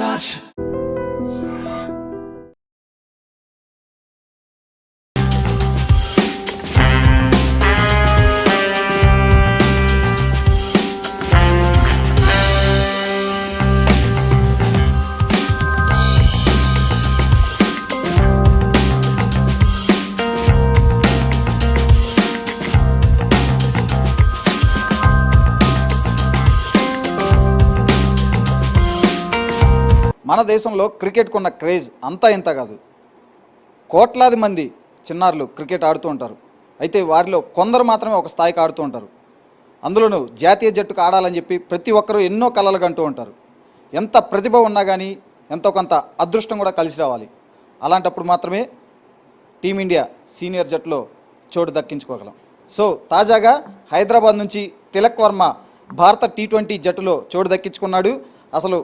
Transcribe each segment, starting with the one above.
touch. మన దేశంలో క్రికెట్కు ఉన్న క్రేజ్ అంతా ఇంత కాదు. కోట్లాది మంది చిన్నారులు క్రికెట్ ఆడుతూ ఉంటారు. అయితే వారిలో కొందరు మాత్రమే ఒక స్థాయికి ఆడుతూ ఉంటారు. అందులోనూ జాతీయ జట్టుకు ఆడాలని చెప్పి ప్రతి ఒక్కరూ ఎన్నో కలలు కంటూ ఉంటారు. ఎంత ప్రతిభ ఉన్నా కానీ ఎంతో కొంత అదృష్టం కూడా కలిసి రావాలి. అలాంటప్పుడు మాత్రమే టీమిండియా సీనియర్ జట్టులో చోటు దక్కించుకోగలం. సో తాజాగా హైదరాబాద్ నుంచి తిలక్ వర్మ భారత టీ ట్వంటీ జట్టులో చోటు దక్కించుకున్నాడు. అసలు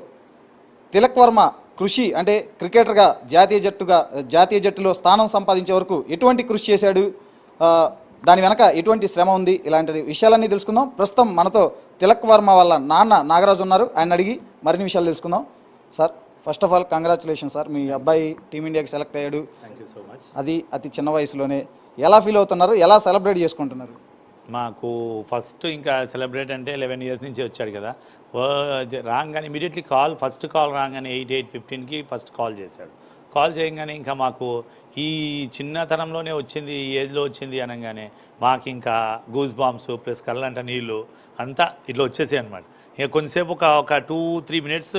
తిలక్ వర్మ కృషి అంటే క్రికెటర్గా జాతీయ జట్టుగా జాతీయ జట్టులో స్థానం సంపాదించే వరకు ఎటువంటి కృషి చేశాడు? దాని వెనక ఎటువంటి శ్రమ ఉంది? ఇలాంటి విషయాలన్నీ తెలుసుకుందాం. ప్రస్తుతం మనతో తిలక్ వర్మ వాళ్ళ నాన్న నాగరాజు ఉన్నారు. ఆయన అడిగి మరిన్ని విషయాలు తెలుసుకుందాం. Sir first of all congratulation sir. మీ అబ్బాయి టీమిండియాకి సెలెక్ట్ అయ్యాడు. థ్యాంక్ యూ సో మచ్ అది అతి చిన్న వయసులోనే ఎలా ఫీల్ అవుతున్నారు? ఎలా సెలబ్రేట్ చేసుకుంటున్నారు? మాకు ఫస్ట్ ఇంకా సెలబ్రేట్ అంటే లెవెన్ ఇయర్స్ నుంచి వచ్చాడు కదా. రాగానే ఇమీడియట్లీ కాల్ ఫస్ట్ కాల్ రాగానే ఎయిట్ ఎయిట్ ఫిఫ్టీన్కి ఫస్ట్ కాల్ చేశాడు. కాల్ చేయగానే ఇంకా మాకు ఈ చిన్నతనంలోనే వచ్చింది ఈ ఏజ్లో వచ్చింది అనగానే మాకు ఇంకా గూస్ బాంబ్స్ ప్లస్ కళ్ళంట నీళ్ళు అంతా ఇట్లా వచ్చేసాయి అనమాట ఇక కొంతసేపు ఒక ఒక టూ త్రీ మినిట్స్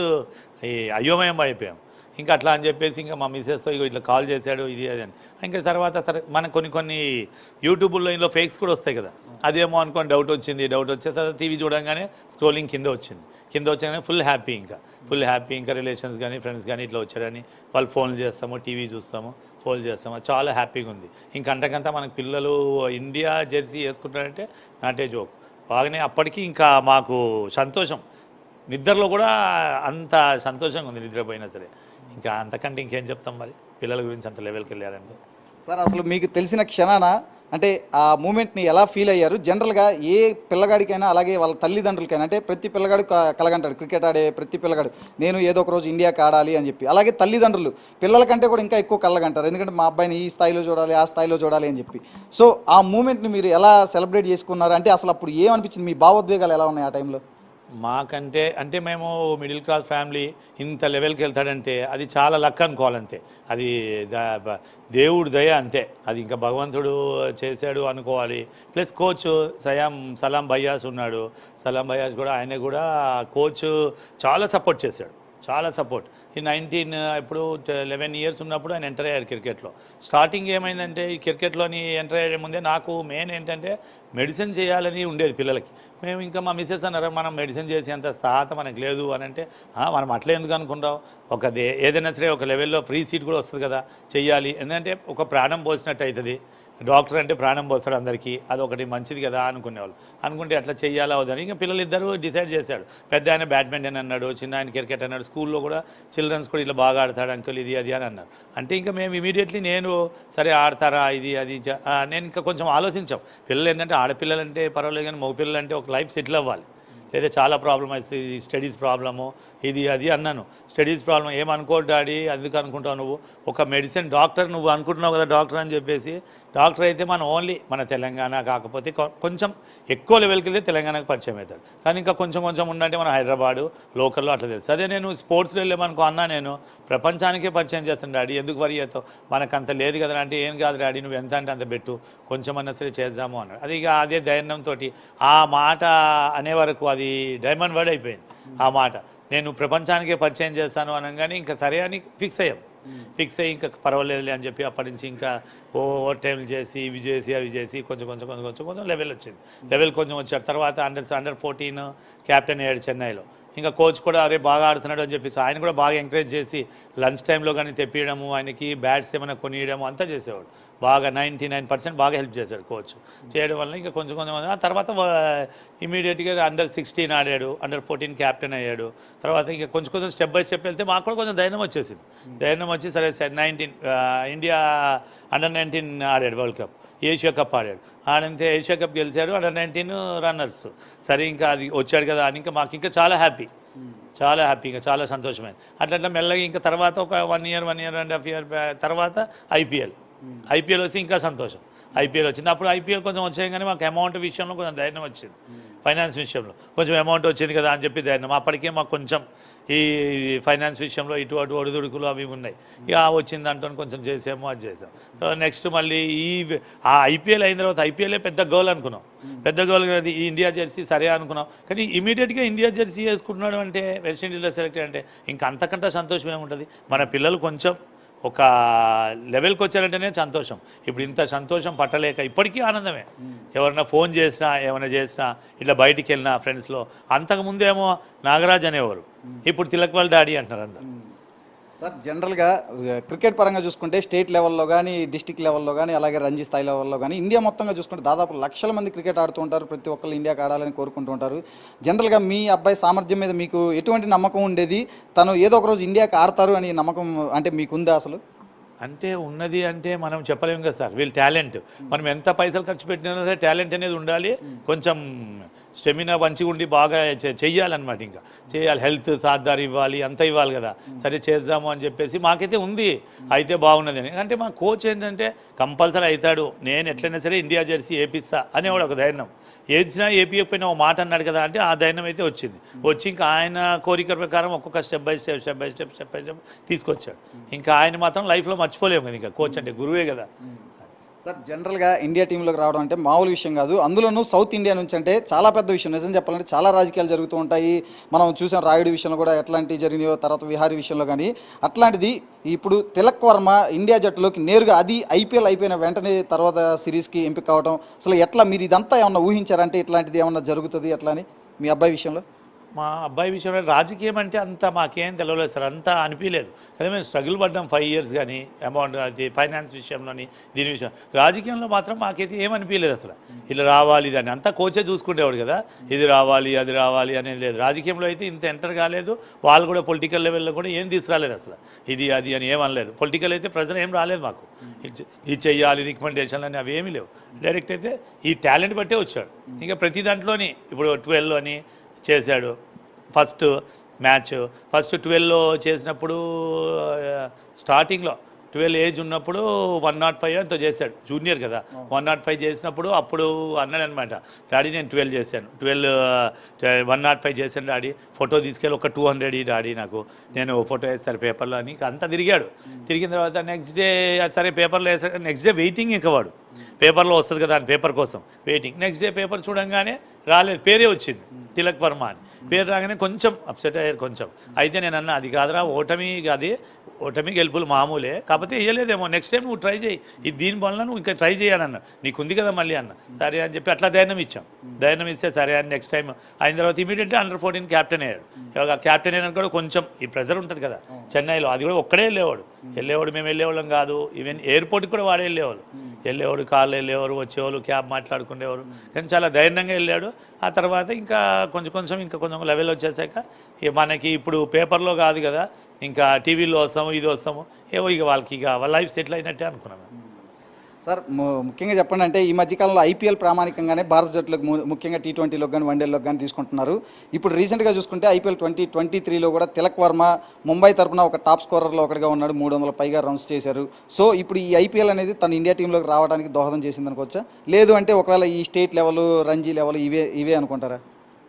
అయోమయం అయిపోయాం. ఇంకా అట్లా అని చెప్పేసి ఇంకా మా మిస్సెస్తో ఇగో ఇట్లా కాల్ చేశాడు ఇది అది అని. ఇంకా తర్వాత సరే మనకు కొన్ని కొన్ని యూట్యూబ్లో ఇందులో ఫేక్స్ కూడా వస్తాయి కదా. అదేమో అనుకోని డౌట్ వచ్చింది డౌట్ వచ్చే తర్వాత టీవీ చూడంగానే స్క్రోలింగ్ కింద వచ్చింది. కింద వచ్చాగానే ఫుల్ హ్యాపీ ఇంకా. ఫుల్ హ్యాపీ ఇంకా రిలేషన్స్ కానీ ఫ్రెండ్స్ కానీ ఇట్లా వచ్చారని వాళ్ళు ఫోన్లు చేస్తాము టీవీ చూస్తాము ఫోన్ చేస్తాము. చాలా హ్యాపీగా ఉంది. ఇంకా మనకు పిల్లలు ఇండియా జెర్సీ వేసుకుంటారంటే నాటే జోక్. బాగానే అప్పటికి ఇంకా మాకు సంతోషం. నిద్రలో కూడా అంత సంతోషంగా ఉంది నిద్రపోయినా సరే. ఇంకా అంతకంటే ఇంకేం చెప్తాం మరి? పిల్లల గురించి అంత లెవెల్కి వెళ్ళారంటే. సార్ అసలు మీకు తెలిసిన క్షణాన అంటే ఆ మూమెంట్ని ఎలా ఫీల్ అయ్యారు? జనరల్గా ఏ పిల్లగాడికైనా అలాగే వాళ్ళ తల్లిదండ్రులకైనా అంటే ప్రతి పిల్లగాడు కలగంటాడు. క్రికెట్ ఆడే ప్రతి పిల్లగాడు నేను ఏదో ఒక రోజు ఇండియాకి ఆడాలి అని చెప్పి. అలాగే తల్లిదండ్రులు పిల్లల కంటే కూడా ఇంకా ఎక్కువ కలగంటారు. ఎందుకంటే మా అబ్బాయిని ఈ స్థాయిలో చూడాలి ఆ స్థాయిలో చూడాలి అని చెప్పి. సో ఆ మూమెంట్ని మీరు ఎలా సెలబ్రేట్ చేసుకున్నారు? అంటే అసలు అప్పుడు ఏమనిపించింది? మీ భావోద్వేగాలు ఎలా ఉన్నాయి ఆ టైంలో? మాకంటే అంటే మేము మిడిల్ క్లాస్ ఫ్యామిలీ ఇంత లెవెల్కి వెళ్తాడంటే అది చాలా లక్ అనుకోవాలంతే. అది ద- దేవుడు దయ అంతే. అది ఇంకా భగవంతుడు చేశాడు అనుకోవాలి. ప్లస్ కోచ్ సయాం సలాం భయ్యాస్ ఉన్నాడు. సలాం భయ్యాస్ కూడా ఆయన కూడా కోచ్ చాలా సపోర్ట్ చేశాడు. చాలా సపోర్ట్. ఈ నైన్టీన్ ఇప్పుడు లెవెన్ ఇయర్స్ ఉన్నప్పుడు ఆయన ఎంటర్ అయ్యారు క్రికెట్లో. స్టార్టింగ్ ఏమైందంటే ఈ క్రికెట్లోని ఎంటర్ అయ్యే ముందే నాకు మెయిన్ ఏంటంటే మెడిసిన్ చేయాలని ఉండేది పిల్లలకి. మేము ఇంకా మా మిస్సెస్ అన్నారు మనం మెడిసిన్ చేసేంత స్థాత మనకు లేదు అని అంటే మనం అట్లా ఎందుకు అనుకుంటాం ఒక ఏదైనా సరే ఒక లెవెల్లో ఫ్రీ సీట్ కూడా వస్తుంది కదా చెయ్యాలి. ఎందుకంటే ఒక ప్రాణం పోసినట్టు అవుతుంది. డాక్టర్ అంటే ప్రాణం పోస్తాడు అందరికీ అదొకటి మంచిది కదా అనుకునేవాళ్ళు. అనుకుంటే అట్లా చేయాలా వద్దని ఇంకా పిల్లలు ఇద్దరు డిసైడ్ చేశాడు పెద్ద ఆయన బ్యాడ్మింటన్ అన్నాడు చిన్న ఆయన క్రికెట్ అన్నాడు స్కూల్లో కూడా చిల్డ్రన్స్ కూడా ఇట్లా బాగా ఆడతాడు అంకుల్ ఇది అది అని అన్నారు. అంటే ఇంకా మేము ఇమీడియట్లీ నేను సరే ఆడతారా ఇది అది నేను ఇంకా కొంచెం ఆలోచించాం. పిల్లలు ఏంటంటే ఆడపిల్లలు అంటే పర్వాలేదు కానీ మగపిల్లలు అంటే ఒక లైఫ్ సెటిల్ అవ్వాలి. లేదా చాలా ప్రాబ్లం అవుతుంది స్టడీస్ ప్రాబ్లము ఇది అది అన్నాను. స్టడీస్ ప్రాబ్లం ఏమనుకో డాడీ అందుకు అనుకుంటావు నువ్వు. ఒక మెడిసిన్ డాక్టర్ నువ్వు అనుకుంటున్నావు కదా డాక్టర్ అని చెప్పేసి డాక్టర్ అయితే మనం ఓన్లీ మన తెలంగాణ కాకపోతే కొ- కొంచెం ఎక్కువ లెవెల్కి వెళ్తే తెలంగాణకు పరిచయం అవుతాడు. కానీ ఇంకా కొంచెం కొంచెం ఉండంటే మన హైదరాబాదు లోకల్లో అట్లా తెలుసు. అదే నేను స్పోర్ట్స్లో వెళ్ళామనుకో అన్నా నేను ప్రపంచానికే పరిచయం చేస్తాను డాడీ. ఎందుకు వరి అవుతావు మనకు అంత లేదు కదా అంటే ఏం కాదు డాడీ నువ్వు ఎంత అంటే అంత పెట్టు. కొంచెం అన్నా సరే చేద్దాము అన్నాడు. అది ఇక అదే ధైర్యంతో ఆ మాట అనే వరకు అది డైమండ్ వర్డ్ అయిపోయింది. ఆ మాట. నేను ప్రపంచానికే పరిచయం చేస్తాను అనగానే ఇంకా సరే అని ఫిక్స్ అయ్యాం. ఫిక్స్ అయ్యి ఇంకా పర్వాలేదులే అని చెప్పి అప్పటి నుంచి ఇంకా ఓవర్ టైం చేసి ఇవి చేసి అవి చేసి కొంచెం కొంచెం కొంచెం కొంచెం కొంచెం లెవెల్ వచ్చింది. లెవెల్ కొంచెం వచ్చాడు. తర్వాత అండర్ అండర్ ఫోర్టీన్ క్యాప్టెన్ అయ్యాడు చెన్నైలో. ఇంకా కోచ్ కూడా అరే బాగా ఆడుతున్నాడు అని చెప్పేసి ఆయన కూడా బాగా ఎంకరేజ్ చేసి లంచ్ టైంలో కానీ తెప్పియడము ఆయనకి బ్యాట్స్ ఏమైనా కొనియడము అంతా చేసేవాడు. బాగా నైంటీ నైన్ పర్సెంట్ బాగా హెల్ప్ చేశాడు కోచ్. చేయడం వల్ల ఇంకా కొంచెం కొంచెం ఆ తర్వాత ఇమీడియట్గా అండర్ సిక్స్టీన్ ఆడాడు అండర్ ఫోర్టీన్ క్యాప్టెన్ అయ్యాడు. తర్వాత ఇంకా కొంచెం కొంచెం స్టెప్ బై స్టెప్ వెళ్తే మాకు కూడా కొంచెం ధైర్యం వచ్చేసింది. ధైర్యం వచ్చి సరే సరే నైన్టీన్ ఇండియా అండర్ నైన్టీన్ ఆడాడు వరల్డ్ కప్ ఏషియా కప్ ఆడాడు. ఆడంతే ఏషియా కప్ గెలిచాడు అండర్ నైన్టీన్ రన్నర్స్ సరే ఇంకా అది వచ్చాడు కదా అని ఇంకా మాకు ఇంకా చాలా హ్యాపీ చాలా హ్యాపీగా చాలా సంతోషమైంది. అట్లా అట్లా మెల్లగా ఇంకా తర్వాత ఒక one year one year and half year తర్వాత ఐపీఎల్ ఐపీఎల్ వస్తే ఇంకా సంతోషం. ఐపీఎల్ వచ్చింది. అప్పుడు ఐపీఎల్ కొంచెం వచ్చాయి కానీ మాకు అమౌంట్ విషయంలో కొంచెం ధైర్యం వచ్చింది. ఫైనాన్స్ విషయంలో. కొంచెం అమౌంట్ వచ్చింది కదా అని చెప్పి ధైర్యం. అప్పటికే మాకు కొంచెం ఈ ఫైనాన్స్ విషయంలో ఇటు అటు ఒడిదుడుకులు అవి ఉన్నాయి. ఇక వచ్చింది వచ్చిన దాంట్లో కొంచెం చేసాము అది చేసాం. నెక్స్ట్ మళ్ళీ ఈ ఆ ఐపీఎల్ అయిన తర్వాత ఐపీఎల్ పెద్ద గోల్ అనుకున్నాం. పెద్ద గోల్ ఈ ఇండియా జెర్సీ సరే అనుకున్నాం. కానీ ఇమీడియట్గా ఇండియా జెర్సీ వేసుకుంటున్నాడు అంటే వెస్టిండీస్లో సెలెక్ట్ అంటే ఇంకా అంతకంటే సంతోషం ఏముంటుంది? మన పిల్లలు కొంచెం ఒక లెవెల్కి వచ్చారంటేనే సంతోషం. ఇప్పుడు ఇంత సంతోషం పట్టలేక ఇప్పటికీ ఆనందమే. ఎవరైనా ఫోన్ చేసినా ఏమైనా చేసినా ఇట్లా బయటికి వెళ్ళినా ఫ్రెండ్స్లో అంతకుముందేమో నాగరాజ్ అనేవారు. ఇప్పుడు తిలక్ వాళ్ళ డాడీ అంటున్నారు అందరు. సార్ జనరల్గా క్రికెట్ పరంగా చూసుకుంటే స్టేట్ లెవెల్లో కానీ డిస్టిక్ లెవెల్లో కానీ అలాగే రంజీ స్థాయి లెవెల్లో కానీ ఇండియా మొత్తంగా చూసుకుంటే దాదాపు లక్షల మంది క్రికెట్ ఆడుతూ ఉంటారు. ప్రతి ఒక్కరు ఇండియాకి ఆడాలని కోరుకుంటూ ఉంటారు. జనరల్గా మీ అబ్బాయి సామర్థ్యం మీద మీకు ఎటువంటి నమ్మకం ఉండేది? తను ఏదో ఒక రోజు ఇండియాకి ఆడతారు అని నమ్మకం అంటే మీకుందా అసలు? అంటే ఉన్నది అంటే మనం చెప్పలేము కదా సార్. వీళ్ళు టాలెంట్. మనం ఎంత పైసలు ఖర్చు పెట్టినా సరే టాలెంట్ అనేది ఉండాలి. కొంచెం స్టెమినా మంచిగా ఉండి బాగా చెయ్యాలన్నమాట ఇంకా. చేయాలి. హెల్త్ సాధారు ఇవ్వాలి అంత ఇవ్వాలి కదా. సరే చేద్దాము అని చెప్పేసి మాకైతే ఉంది. అయితే బాగున్నది అని. అంటే మా కోచ్ ఏంటంటే కంపల్సరీ అవుతాడు నేను ఎట్లయినా సరే ఇండియా జెర్సీ ఏపిస్తా అనేవాడు ఒక ధైర్యం. ఏదిచ్చినా ఏపీయకపోయినా ఒక మాట అన్నాడు కదా అంటే ఆ ధైర్యం అయితే వచ్చింది. వచ్చి ఇంకా ఆయన కోరిక ప్రకారం ఒక్కొక్క step by step step by step step by step తీసుకొచ్చాడు. ఇంకా ఆయన మాత్రం లైఫ్లో మర్చిపోలేము కదా ఇంకా. కోచ్ అంటే గురువే కదా. సార్ జనరల్గా ఇండియా టీంలోకి రావడం అంటే మామూలు విషయం కాదు. అందులోనూ సౌత్ ఇండియా నుంచి అంటే చాలా పెద్ద విషయం. నిజం చెప్పాలంటే చాలా రాజకీయాలు జరుగుతూ ఉంటాయి. మనం చూసాం రాయుడు విషయంలో కూడా ఎట్లాంటివి జరిగినాయో తర్వాత విహారీ విషయంలో కానీ. అట్లాంటిది ఇప్పుడు తిలక్ వర్మ ఇండియా జట్టులోకి నేరుగా అది ఐపీఎల్ అయిపోయిన వెంటనే తర్వాత సిరీస్కి ఎంపిక కావడం అసలు ఎట్లా మీరు ఇదంతా ఏమన్నా ఊహించారంటే ఇట్లాంటిది ఏమన్నా జరుగుతుంది ఎట్లా అని మీ అబ్బాయి విషయంలో? మా అబ్బాయి విషయంలో రాజకీయం అంటే అంత మాకేం తెలియలేదు సార్ అంతా అనిపించలేదు కదా మేము స్ట్రగుల్ పడ్డాం ఫైవ్ ఇయర్స్ కానీ అమౌంట్ అది ఫైనాన్స్ విషయంలోని దీని విషయం. రాజకీయంలో మాత్రం మాకైతే ఏమనిపించలేదు అసలు. ఇలా రావాలి దాన్ని. అంతా కోచే చూసుకునేవాడు కదా. ఇది రావాలి అది రావాలి అనేది లేదు. రాజకీయంలో అయితే ఇంత ఎంటర్ కాలేదు. వాళ్ళు కూడా పొలిటికల్ లెవెల్లో కూడా ఏం తీసుకురాలేదు అసలు. ఇది అది అని ఏమనలేదు పొలిటికల్ అయితే ప్రజలు ఏం రాలేదు మాకు. ఇది ఇది చెయ్యాలి రికమెండేషన్లు అని అవి ఏమీ లేవు. డైరెక్ట్ అయితే ఈ టాలెంట్ బట్టే వచ్చాడు. ఇంకా ప్రతి దాంట్లోని ఇప్పుడు ట్వెల్వ్ అని చేశాడు. First match. ఫస్ట్ ట్వెల్వ్లో చేసినప్పుడు స్టార్టింగ్లో ట్వెల్వ్ ఏజ్ ఉన్నప్పుడు వన్ నాట్ ఫైవ్ ఎంతో చేశాడు. జూనియర్ కదా. వన్ నాట్ ఫైవ్ చేసినప్పుడు అప్పుడు అన్నాడు అనమాట డాడీ నేను ట్వెల్వ్ చేశాను. ట్వెల్వ్ వన్ నాట్ ఫైవ్ చేశాను డాడీ. ఫోటో తీసుకెళ్ళి ఒక టూ హండ్రెడ్ ఈ డాడీ నాకు. నేను ఫోటో వేస్తాను పేపర్లో అని. అంతా తిరిగాడు. తిరిగిన తర్వాత నెక్స్ట్ డే సరే పేపర్లో వేసాడు. నెక్స్ట్ డే వెయిటింగ్ ఇంకా వాడు. పేపర్లో వస్తుంది కదా అని పేపర్ కోసం వెయిటింగ్ నెక్స్ట్ డే పేపర్ చూడంగానే రాలేదు. పేరే వచ్చింది. తిలక్ వర్మ అని. పేరు రాగానే కొంచెం అప్సెట్ అయ్యారు కొంచెం. అయితే నేను అన్న అది కాదురా ఓటమి అది ఓటమి గెలుపులు మామూలే. కాకపోతే వేయలేదేమో నెక్స్ట్ టైం నువ్వు ట్రై చేయి. ఇది దీని వల్ల నువ్వు ఇంకా ట్రై చేయాలన్న. నీకు ఉంది కదా మళ్ళీ అన్న. సరే అని చెప్పి అట్లా ధైర్యం ఇచ్చాం. ధైర్యం ఇస్తే సరే అని నెక్స్ట్ టైం అయిన తర్వాత ఇమీడియట్లీ అండర్ ఫోర్టీన్ క్యాప్టెన్ అయ్యాడు. ఇవాళ క్యాప్టెన్ అయినా కూడా కొంచెం. ఈ ప్రెజర్ ఉంటుంది కదా. చెన్నైలో అది కూడా ఒక్కడే వెళ్ళేవాడు వెళ్ళేవాడు మేము వెళ్ళేవాళ్ళం కాదు. ఈవెన్ ఎయిర్పోర్ట్కి కూడా వాడే వెళ్ళేవాళ్ళు. వెళ్ళేవాడు కార్లో వెళ్ళేవారు వచ్చేవాళ్ళు క్యాబ్ మాట్లాడుకునేవారు. కానీ చాలా ధైర్యంగా వెళ్ళాడు. ఆ తర్వాత ఇంకా కొంచెం కొంచెం ఇంకా కొంచెం లెవెల్ వచ్చేసాక ఇక మనకి ఇప్పుడు పేపర్లో కాదు కదా ఇంకా టీవీలో వస్తాము ఇది వస్తాము ఏవో ఇక వాళ్ళకి ఇక వాళ్ళ లైఫ్ సెటిల్ అయినట్టే అనుకున్నాను సార్ ముఖ్యంగా చెప్పండి అంటే ఈ మధ్యకాలంలో ఐపీఎల్ ప్రామాణికంగానే భారత జట్లకు ముఖ్యంగా టీ ట్వంటీలో కానీ వన్డేలో కానీ తీసుకుంటున్నారు. ఇప్పుడు రీసెంట్గా చూసుకుంటే ఐపీఎల్ ట్వంటీ ట్వంటీ త్రీలో కూడా తిలక్ వర్మ ముంబై తరఫున ఒక టాప్ స్కోరర్లో ఒకటిగా ఉన్నాడు మూడు వందల పైగా రన్స్ చేశారు. సో ఇప్పుడు ఈ ఐపీఎల్ అనేది తన ఇండియా టీంలోకి రావడానికి దోహదం చేసింది అనుకోవచ్చా? లేదు అంటే ఒకవేళ ఈ స్టేట్ లెవెల్ రంజీ లెవెల్ ఇవే ఇవే అనుకుంటారా?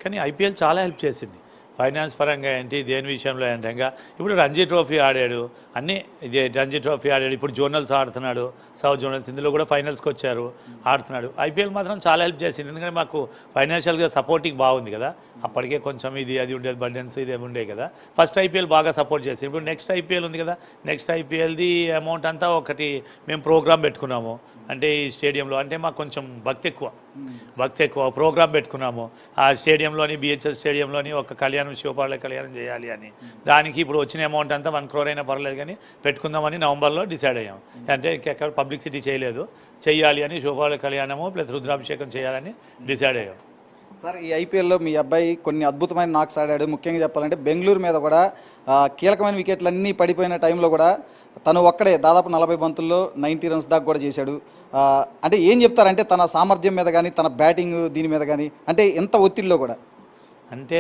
కానీ ఐపీఎల్ చాలా హెల్ప్ చేసింది. ఫైనాన్స్ పరంగా ఏంటి దేని విషయంలో ఏంటి ఇంకా? ఇప్పుడు రంజీ ట్రోఫీ ఆడాడు అన్నీ ఇదే రంజీ ట్రోఫీ ఆడాడు ఇప్పుడు జోనల్స్ ఆడుతున్నాడు సౌత్ జోనల్స్ ఇందులో కూడా ఫైనల్స్కి వచ్చారు ఆడుతున్నాడు. ఐపీఎల్ మాత్రం చాలా హెల్ప్ చేసింది ఎందుకంటే మాకు ఫైనాన్షియల్గా సపోర్టింగ్ బాగుంది కదా. అప్పటికే కొంచెం ఇది అది ఉండేది బర్డెన్స్ ఇది ఉండే కదా. ఫస్ట్ ఐపీఎల్ బాగా సపోర్ట్ చేసింది. ఇప్పుడు నెక్స్ట్ ఐపీఎల్ ఉంది కదా నెక్స్ట్ ఐపీఎల్ది అమౌంట్ అంతా ఒకటి మేము ప్రోగ్రామ్ పెట్టుకున్నాము. అంటే ఈ స్టేడియంలో అంటే మాకు కొంచెం భక్తి ఎక్కువ భక్తి ఎక్కువ ప్రోగ్రామ్ పెట్టుకున్నాము. ఆ స్టేడియంలోని బిహెచ్ఎస్ స్టేడియంలోని ఒక కళ్యాణం శివపాళ్ళ కళ్యాణం చేయాలి అని. దానికి ఇప్పుడు వచ్చిన అమౌంట్ అంతా వన్ క్రోర్ అయినా పర్లేదు కానీ పెట్టుకుందామని నవంబర్లో డిసైడ్ అయ్యాం. అంటే ఎక్కడ పబ్లిసిటీ చేయలేదు. చేయాలి అని శివపాళ్ళ కళ్యాణము ప్లస్ రుద్రాభిషేకం చేయాలని డిసైడ్ అయ్యాం. సార్ ఈ ఐపీఎల్లో మీ అబ్బాయి కొన్ని అద్భుతమైన నాక్స్ ఆడాడు. ముఖ్యంగా చెప్పాలంటే బెంగళూరు మీద కూడా కీలకమైన వికెట్లు అన్నీ పడిపోయిన టైంలో కూడా తను ఒక్కడే దాదాపు నలభై బంతుల్లో నైంటీ రన్స్ దాకా కూడా చేశాడు. అంటే ఏం చెప్తారంటే తన సామర్థ్యం మీద కానీ తన బ్యాటింగ్ దీని మీద కానీ అంటే ఎంత ఒత్తిడిలో కూడా? అంటే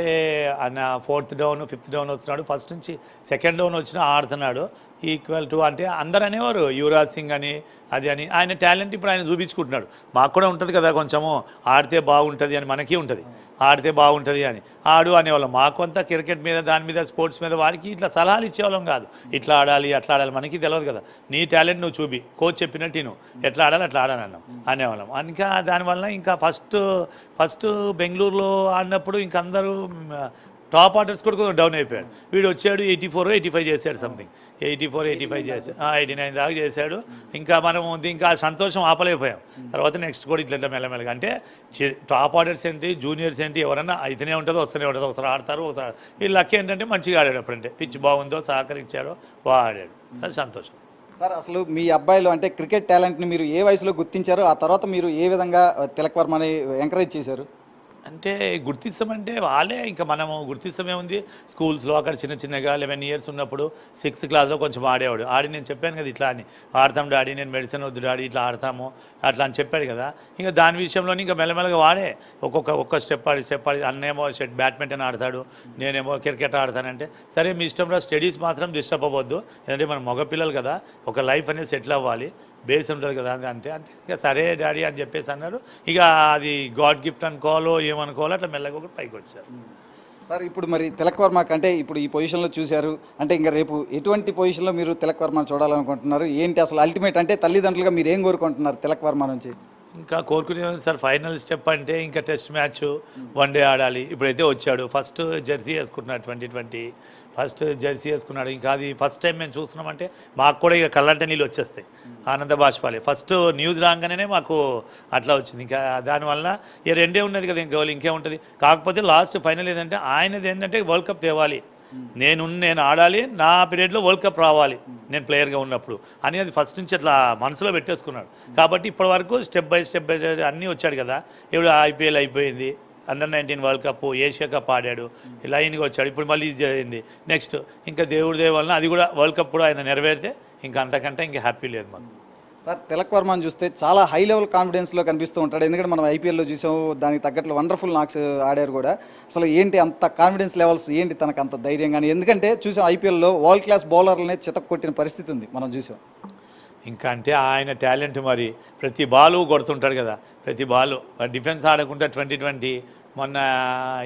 ఆయన ఫోర్త్ డౌన్ ఫిఫ్త్ డౌన్ వచ్చినాడు. ఫస్ట్ నుంచి సెకండ్ డౌన్ వచ్చినా ఆడుతున్నాడు. ఈక్వల్ టు అంటే అందరు అనేవారు యువరాజ్ సింగ్ అని అది అని. ఆయన టాలెంట్ ఇప్పుడు ఆయన చూపించుకుంటున్నాడు. మాకు కూడా ఉంటుంది కదా కొంచెము ఆడితే బాగుంటుంది అని మనకి ఉంటుంది. ఆడితే బాగుంటుంది అని. ఆడు అనేవాళ్ళం. మాకు అంతా క్రికెట్ మీద దాని మీద స్పోర్ట్స్ మీద వారికి ఇట్లా సలహాలు ఇచ్చేవాళ్ళం కాదు. ఇట్లా ఆడాలి అట్లా ఆడాలి మనకి తెలియదు కదా. నీ టాలెంట్ నువ్వు చూపి కోచ్ చెప్పినట్టు నువ్వు ఎట్లా ఆడాలి అట్లా ఆడాలన్నాం అనేవాళ్ళం. ఇంకా దానివల్ల ఇంకా ఫస్ట్ ఫస్ట్ బెంగళూరులో ఆడినప్పుడు ఇంక అందరూ టాప్ ఆర్డర్స్ కూడా కొంచెం డౌన్ అయిపోయాడు. వీడు వచ్చాడు ఎయిటీ ఫోర్ ఎయిటీ ఫైవ్ చేశాడు something eighty four eighty five చేశాడు. ఎయిటీ నైన్ దాకా చేశాడు. ఇంకా మనం ఇంకా సంతోషం ఆపలేకపోయాం. తర్వాత నెక్స్ట్ కూడా ఇట్లా మెల్లమెల్లగా. అంటే టాప్ ఆర్డర్స్ ఏంటి జూనియర్స్ ఏంటి ఎవరన్నా అయితేనే ఉంటుందో వస్తూనే ఉంటుంది ఒకసారి ఆడతారు ఒకసారి వీళ్ళు లక్ ఏంటంటే మంచిగా ఆడాడు అప్పుడంటే పిచ్ బాగుందో సహకరించాడో బాగా ఆడాడు. అది సంతోషం. సార్ అసలు మీ అబ్బాయిలో అంటే క్రికెట్ టాలెంట్ని మీరు ఏ వయసులో గుర్తించారో ఆ తర్వాత మీరు ఏ విధంగా తిలక్ వర్మని ఎంకరేజ్ చేశారు? అంటే గుర్తిస్తామంటే వాళ్ళే ఇంకా మనము గుర్తిస్తామే ఉంది స్కూల్స్లో అక్కడ చిన్న చిన్నగా లెవెన్ ఇయర్స్ ఉన్నప్పుడు సిక్స్త్ క్లాస్లో కొంచెం ఆడేవాడు. ఆడి నేను చెప్పాను కదా ఇట్లా అని ఆడతాం డాడీ నేను మెడిసిన్ వద్దు డాడీ ఇట్లా ఆడతాము అట్లా అని చెప్పాడు కదా. ఇంకా దాని విషయంలో ఇంకా మెల్లమెల్లగా వాడే. ఒక్కొక్క ఒక్క స్టెప్ ఆడి స్టెప్ ఆడి అన్నేమో షెట్ బ్యాడ్మింటన్ ఆడతాడు నేనేమో క్రికెట్ ఆడతానంటే సరే మీ ఇష్టంలో స్టడీస్ మాత్రం డిస్టర్బ్ అవ్వద్దు. ఎందుకంటే మన మగపిల్లలు కదా ఒక లైఫ్ అనేది సెటిల్ అవ్వాలి. బేస్ ఉంటుంది కదా అంటే అంటే ఇక సరే డాడీ అని చెప్పేసి అన్నారు. ఇక అది గాడ్ గిఫ్ట్ అనుకోవాలో ఏమనుకోవాలో అట్లా మెల్లగా ఒకటి పైకి వచ్చారు. సార్ ఇప్పుడు మరి తిలక్ వర్మ కంటే ఇప్పుడు ఈ పొజిషన్లో చూశారు అంటే ఇంకా రేపు ఎటువంటి పొజిషన్లో మీరు తిలక్ వర్మను చూడాలనుకుంటున్నారు? ఏంటి అసలు అల్టిమేట్ అంటే తల్లిదండ్రులుగా మీరు ఏం కోరుకుంటున్నారు తిలక్ వర్మ నుంచి? ఇంకా కోరుకునే సార్ ఫైనల్ స్టెప్ అంటే ఇంకా టెస్ట్ మ్యాచ్ వన్ డే ఆడాలి. ఇప్పుడైతే వచ్చాడు. ఫస్ట్ జెర్సీ వేసుకుంటున్నాడు ట్వంటీ ట్వంటీ ఫస్ట్ జెర్సీ వేసుకున్నాడు. ఇంకా అది ఫస్ట్ టైం మేము చూస్తున్నామంటే మాకు కూడా ఇక కళ్ళంట నీళ్ళు వచ్చేస్తాయి. ఆనంద బాష్పాలి. ఫస్ట్ న్యూస్ రాగానే మాకు అట్లా వచ్చింది. ఇంకా దానివల్ల ఇక రెండే ఉన్నది కదా ఇంకా ఇంకే ఉంటుంది? కాకపోతే లాస్ట్ ఫైనల్ ఏంటంటే ఆయనది ఏంటంటే వరల్డ్ కప్ తేవాలి. నేను నేను ఆడాలి నా పీరియడ్లో వరల్డ్ కప్ రావాలి. నేను ప్లేయర్గా ఉన్నప్పుడు అని అది ఫస్ట్ నుంచి అట్లా మనసులో పెట్టేసుకున్నాడు. కాబట్టి ఇప్పటి వరకు స్టెప్ బై స్టెప్ బై అన్నీ వచ్చాడు కదా. ఇప్పుడు ఐపీఎల్ అయిపోయింది. Under nineteen world cup Asia cup ఆడాడు. లైన్గా వచ్చాడు. ఇప్పుడు మళ్ళీ ఇది జరిగింది. నెక్స్ట్ ఇంకా దేవుడి దేవ అది కూడా వరల్డ్ కప్ కూడా ఆయన నెరవేరితే ఇంకా అంతకంటే ఇంకా హ్యాపీ లేదు మాకు. సార్ తిలక్ వర్మని చూస్తే చాలా హై లెవెల్ కాన్ఫిడెన్స్లో కనిపిస్తూ ఉంటాడు. ఎందుకంటే మనం ఐపీఎల్లో చూసాము దానికి తగ్గట్లు వండర్ఫుల్ నాక్స్ ఆడారు కూడా. అసలు ఏంటి అంత కాన్ఫిడెన్స్ లెవెల్స్ ఏంటి తనకు అంత ధైర్యం కానీ? ఎందుకంటే చూసాం ఐపీఎల్లో వరల్డ్ క్లాస్ బౌలర్లనే చితక్ కొట్టిన పరిస్థితి ఉంది మనం చూసాం. ఇంకా అంటే ఆయన టాలెంట్ మరి ప్రతి బాలు కొడుతుంటాడు కదా ప్రతి బాలు. డిఫెన్స్ ఆడకుండా ట్వంటీ ట్వంటీ మొన్న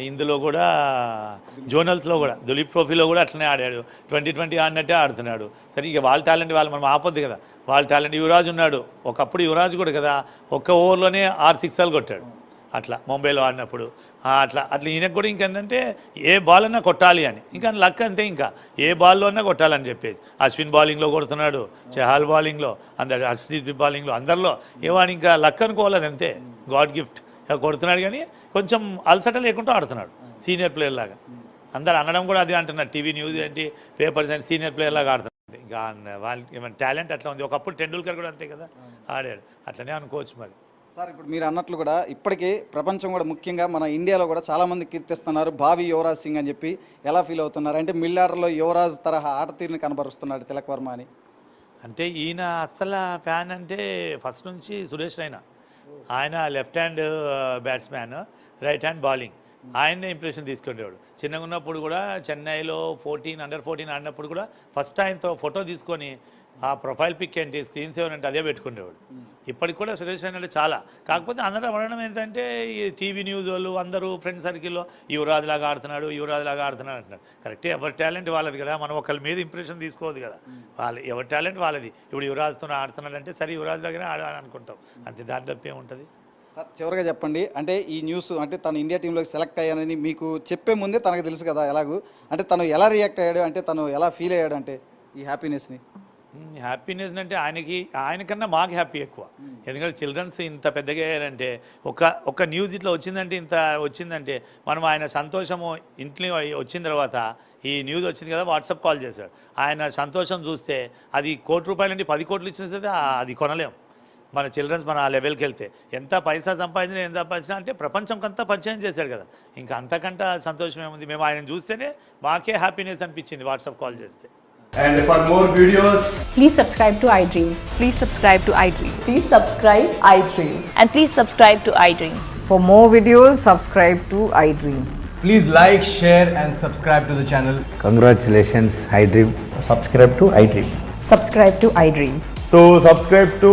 ఇందులో కూడా జోనల్స్లో కూడా దులీప్ ట్రోఫీలో కూడా అట్లనే ఆడాడు. ట్వంటీ ట్వంటీ ఆడినట్టే ఆడుతున్నాడు. సరే ఇక వాళ్ళ టాలెంట్ వాళ్ళు మనం ఆపొద్దు కదా. వాళ్ళ టాలెంట్ యువరాజ్ ఉన్నాడు. ఒకప్పుడు యువరాజ్ కూడా కదా ఒక్క ఓవర్లోనే ఆరు సిక్స్ కొట్టాడు. అట్లా ముంబైలో ఆడినప్పుడు. అట్లా అట్లా ఈయనకు కూడా ఇంకేంటంటే ఏ బాల్ అన్నా కొట్టాలి అని. ఇంకా లక్ అంతే ఇంకా. ఏ బాల్లో అన్నా కొట్టాలని చెప్పేసి అశ్విన్ బౌలింగ్లో కొడుతున్నాడు చహాల్ బౌలింగ్లో అందరు హర్షదీప్ బౌలింగ్లో అందరిలో. ఏవాడు ఇంకా లక్ అనుకోవాలి అంతే. God gift. ఇక కొడుతున్నాడు కానీ కొంచెం అలసట లేకుండా ఆడుతున్నాడు సీనియర్ ప్లేయర్ లాగా. అందరు అనడం కూడా అదే అంటున్నారు. టీవీ న్యూస్ ఏంటి పేపర్స్ ఏంటి సీనియర్ ప్లేయర్ లాగా ఆడుతున్నాడు. ఇంకా వాళ్ళ ఏమైనా టాలెంట్ అట్లా ఉంది. ఒకప్పుడు టెండూల్కర్ కూడా అంతే కదా ఆడాడు. అట్లనే అనుకోవచ్చు మరి. సార్ ఇప్పుడు మీరు అన్నట్లు కూడా ఇప్పటికీ ప్రపంచం కూడా ముఖ్యంగా మన ఇండియాలో కూడా చాలామంది కీర్తిస్తున్నారు. భావి యువరాజ్ సింగ్ అని చెప్పి ఎలా ఫీల్ అవుతున్నారు? అంటే మిల్లార్లో యువరాజ్ తరహా ఆట తీరుని కనబరుస్తున్నాడు తిలక్ వర్మ అని. అంటే ఈయన అస్సలు ఫ్యాన్ అంటే ఫస్ట్ నుంచి సురేష్ రైనా. ఆయన left hand batsman right hand bowling. ఆయన్నే ఇంప్రెషన్ తీసుకునేవాడు. చిన్నగా ఉన్నప్పుడు కూడా చెన్నైలో ఫోర్టీన్ అండర్ ఫోర్టీన్ ఆడినప్పుడు కూడా ఫస్ట్ ఆయనతో ఫోటో తీసుకొని ఆ ప్రొఫైల్ పిక్ ఏంటి స్క్రీన్ సేవర్ అంటే అదే పెట్టుకునేవాడు. ఇప్పటికి కూడా సురేష్ రైనా చాలా. కాకపోతే అందరూ అనడం ఏంటంటే ఈ టీవీ న్యూస్ వాళ్ళు అందరూ ఫ్రెండ్ సర్కిల్లో యువరాజ్ లాగా ఆడుతున్నాడు యువరాజ్ లాగా ఆడుతున్నాడు అంటున్నారు. కరెక్టే ఎవరి టాలెంట్ వాళ్ళది కదా. మనం ఒకరి మీద ఇంప్రెషన్ తీసుకోవద్దు కదా. వాళ్ళ ఎవరి టాలెంట్ వాళ్ళది. ఇప్పుడు యువరాజ్తో ఆడుతున్నాడు అంటే సరే యువరాజ్ దగ్గర ఆడాలని అనుకుంటాం అంతే దాని తప్ప ఏముంటుంది సార్ చివరిగా చెప్పండి. అంటే ఈ న్యూస్ అంటే తను ఇండియా టీంలోకి సెలెక్ట్ అయ్యానని మీకు చెప్పే ముందే తనకు తెలుసు కదా ఎలాగూ. అంటే తను ఎలా రియాక్ట్ అయ్యాడు? అంటే తను ఎలా ఫీల్ అయ్యాడు అంటే ఈ హ్యాపీనెస్ని? హ్యాపీనెస్ అంటే ఆయనకి ఆయనకన్నా మాకు హ్యాపీ ఎక్కువ. ఎందుకంటే చిల్డ్రన్స్ ఇంత పెద్దగా అయ్యారంటే ఒక ఒక న్యూస్ ఇట్లా వచ్చిందంటే ఇంత వచ్చిందంటే మనం ఆయన సంతోషము ఇంట్లో వచ్చిన తర్వాత ఈ న్యూస్ వచ్చింది కదా వాట్సాప్ కాల్ చేశాడు. ఆయన సంతోషం చూస్తే అది కోటి రూపాయలు అంటే పది కోట్లు ఇచ్చిన సరే అది కొనలేం. మన చిల్డ్రన్స్ మన ఆ లెవెల్కి వెళ్తే ఎంత పైసా సంపాదించినా ఎంత సంపాదించినా అంటే ప్రపంచంకంతా పరిచయం చేశాడు కదా ఇంకా అంతకంటే సంతోషం ఏముంది మేము ఆయన చూస్తేనే మాకే హ్యాపీనెస్ అనిపించింది వాట్సాప్ కాల్ చేస్తే And for more videos, Please subscribe to iDream. Please subscribe to iDream. Please subscribe iDream. And please subscribe to iDream. For more videos, subscribe to iDream. Please like, share, and subscribe to the channel. Congratulations, iDream. subscribe to iDream. Subscribe to iDream. So subscribe to